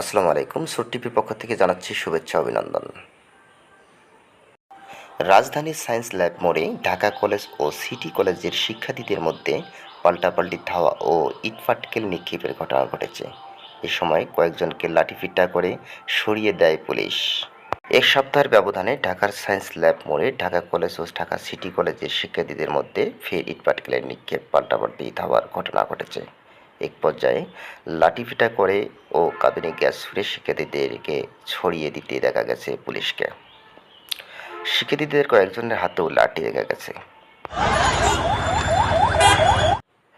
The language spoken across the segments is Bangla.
আসসালামু আলাইকুম সুরটিপির পক্ষ থেকে জানাচ্ছি শুভেচ্ছা অভিনন্দন। রাজধানীর সায়েন্স ল্যাব মোড়ে ঢাকা কলেজ ও সিটি কলেজের শিক্ষার্থীদের মধ্যে পাল্টাপাল্টি ধাওয়া ও ইটপাটকেল নিক্ষেপের ঘটনা ঘটেছে। এ সময় কয়েকজনকে লাঠিপিটা করে সরিয়ে দেয় পুলিশ। এক সপ্তাহের ব্যবধানে ঢাকার সায়েন্স ল্যাব মোড়ে ঢাকা কলেজ ও ঢাকা সিটি কলেজের শিক্ষার্থীদের মধ্যে ফের ইটপাটকেলের নিক্ষেপ, পাল্টাপাল্টি ধাওয়ার ঘটনা ঘটেছে। এক পর্যায়ে লাঠিপিটা করে ও কাঁদুনি গ্যাস ছুড়ে শিক্ষার্থীদেরকে ছড়িয়ে দিতে দেখা গেছে পুলিশকে। শিক্ষার্থীদের কয়েকজনের হাতেও লাঠি দেখা গেছে।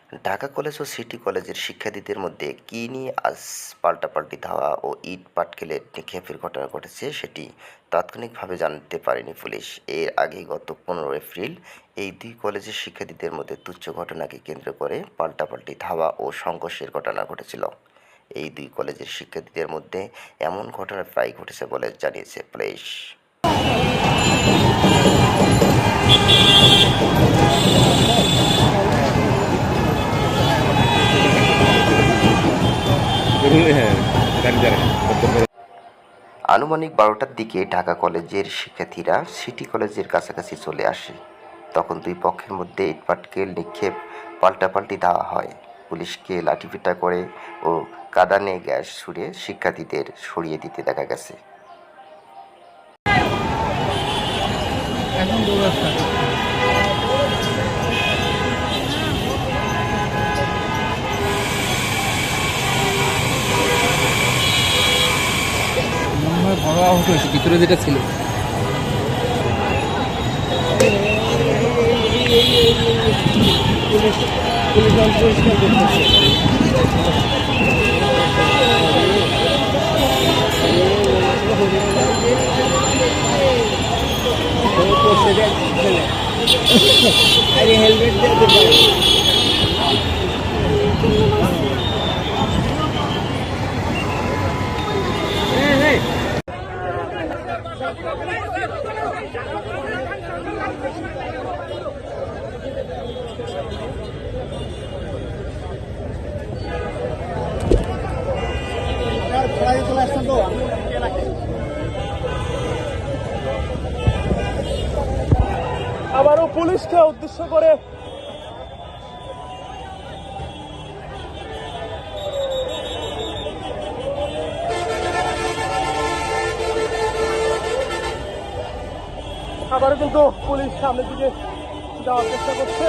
ঢাকা কলেজ ও সিটি কলেজের শিক্ষার্থীদের মধ্যে কী নিয়ে আজ পাল্টাপাল্টি ধাওয়া ও ইট পাটকেলের নিক্ষেপের ঘটনা ঘটেছে সেটি তাৎক্ষণিকভাবে জানতে পারেনি পুলিশ। এর আগে গত পনেরো এপ্রিল এই দুই কলেজের শিক্ষার্থীদের মধ্যে তুচ্ছ ঘটনাকে কেন্দ্র করে পাল্টাপাল্টি ধাওয়া ও সংঘর্ষের ঘটনা ঘটেছিল। এই দুই কলেজের শিক্ষার্থীদের মধ্যে এমন ঘটনা প্রায় ঘটেছে বলে জানিয়েছে পুলিশ। আনুমানিক বারোটার দিকে ঢাকা কলেজের শিক্ষার্থীরা সিটি কলেজের কাছাকাছি চলে আসে। তখন দুই পক্ষের মধ্যে ইটপাটকেল নিক্ষেপ পাল্টাপাল্টি দেওয়া হয়। পুলিশকে লাঠিপিটা করে ও কাদানে গ্যাস ছুড়ে শিক্ষার্থীদের সরিয়ে দিতে দেখা গেছে। আহত হয়েছে ভিতরে যেটা ছিল। আরে হেলমেট দিয়ে আবারও পুলিশকে উদ্দেশ্য করে আবারও কিন্তু পুলিশ সামনের দিকে যাওয়ার চেষ্টা করছে।